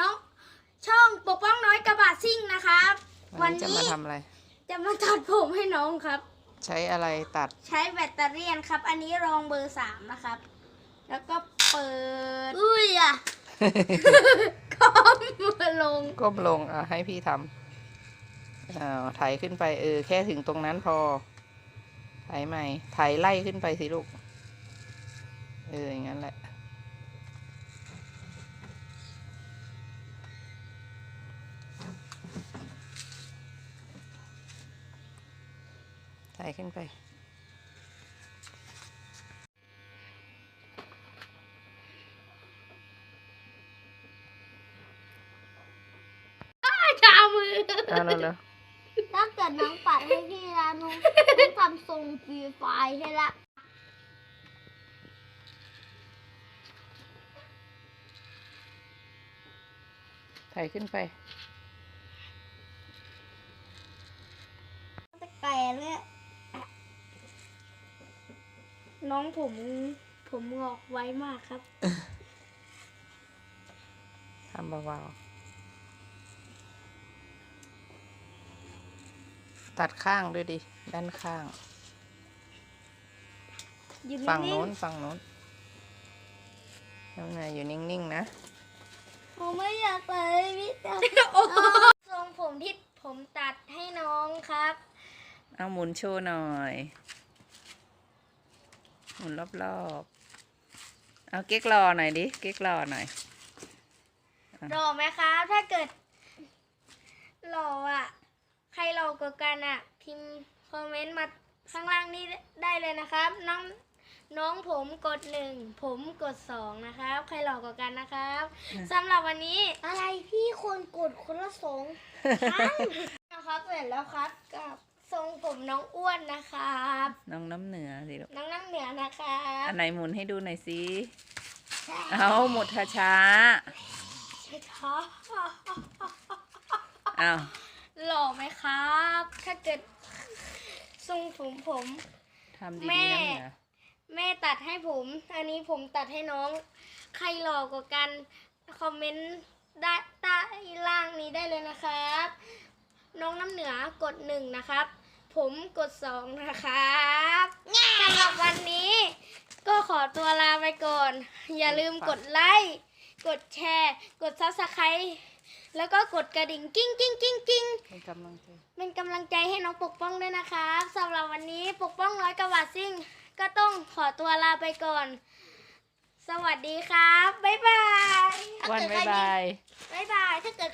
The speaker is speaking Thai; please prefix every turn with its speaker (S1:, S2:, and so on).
S1: น้องช่องปกป้องน้อยกระบะซิ่งนะครับ
S2: วันนี้จะมาทำอะไร
S1: จะมาตัดผมให้น้องครับ
S2: ใช้อะไรตัด
S1: ใช้แบตเตอรี่ยนครับ อันนี้รองเบอร์สามนะครับ แล้วก็เปิด อุ้ยอะก้มมาลง
S2: ก้มลงอะให้พี่ทำอ้าวไถขึ้นไปเออแค่ถึงตรงนั้นพอ ไถใหม่ ไถไล่ขึ้นไปสิลูก เอออย่างนั้นแหละ ไถขึ้นไป
S1: ชามือ
S2: เอาแล้วแล้ว
S3: ถ้าเกิดน้องปัดให้พี่แล้วน้องต้องทำทรงฟรีไฟล์ให้ละ
S2: ไถขึ้นไป
S3: จะแก่เลย
S1: น้องผมผมงอกไวมากครับ
S2: ทำเบาๆตัดข้างด้วยดิ ด้านข้าง
S1: อยู่
S2: ฝั่ง
S1: นิ่
S2: โน้
S1: ง
S2: นฝั่งโน้นน้องนายอยู่นิ่งๆนะ
S3: ผมไม่อยากไปพี่แต่
S1: ๆทรงผมที่ผมตัดให้น้องครับ
S2: เอาหมุนโชว์หน่อย หมุนรอบๆ เอาเก๊กรอหน่อยดิ เก๊กรอหน่อย
S1: หล่อไหมครับถ้าเกิด หล่ออะ ใครหล่อกว่ากันอะ พิมพ์คอมเมนต์มาข้างล่างนี้ได้เลยนะครับ น้องน้องผมกดหนึ่งผมกดสองนะครับ ใครหล่อกว่ากันนะครับสำหรับวันนี้
S3: อะไรพี่คนกดคนละสอง
S1: นะครับเสร็จแล้วครับกับ ทรงผมน้องอ้วนนะครับ
S2: น้องน้ำเหนือสิลูก
S1: น้องน้ำเหนือนะครับ
S2: อันไหนหมุนให้ดูหน่อยสิเอาหมดช้า
S1: ใช่ครับ
S2: ๆเอา
S1: หล่อไหมครับ ถ้าเกิดทรงผมผม
S2: ทำดี
S1: แม่
S2: ๆน้ำเหนือ
S1: แม่ตัดให้ผม อันนี้ผมตัดให้น้อง ใครหล่อกว่ากัน คอมเมนต์ได้ใต้ล่างนี้ได้เลยนะครับ น้องน้ำเหนือกดหนึ่งนะครับ ผมกดสองนะครับสำหรับวันนี้ ก็ขอตัวลาไปก่อน อย่าลืมกดไลค์กดแชร์ กดซับสไครต์แล้วก็กดกระดิ่งกิ้งกิ้งกิ้งกิ้ง
S2: เป็นกำลังใจ
S1: เป็นกำลังใจให้น้องปกป้องด้วยนะครับสำหรับวันนี้ปกป้องร้อยกว่าซิ่ง ก็ต้องขอตัวลาไปก่อน สวัสดีครับ บ๊ายบาย
S2: วันบ๊ายบาย
S1: บ๊ายบายถ้าเกิด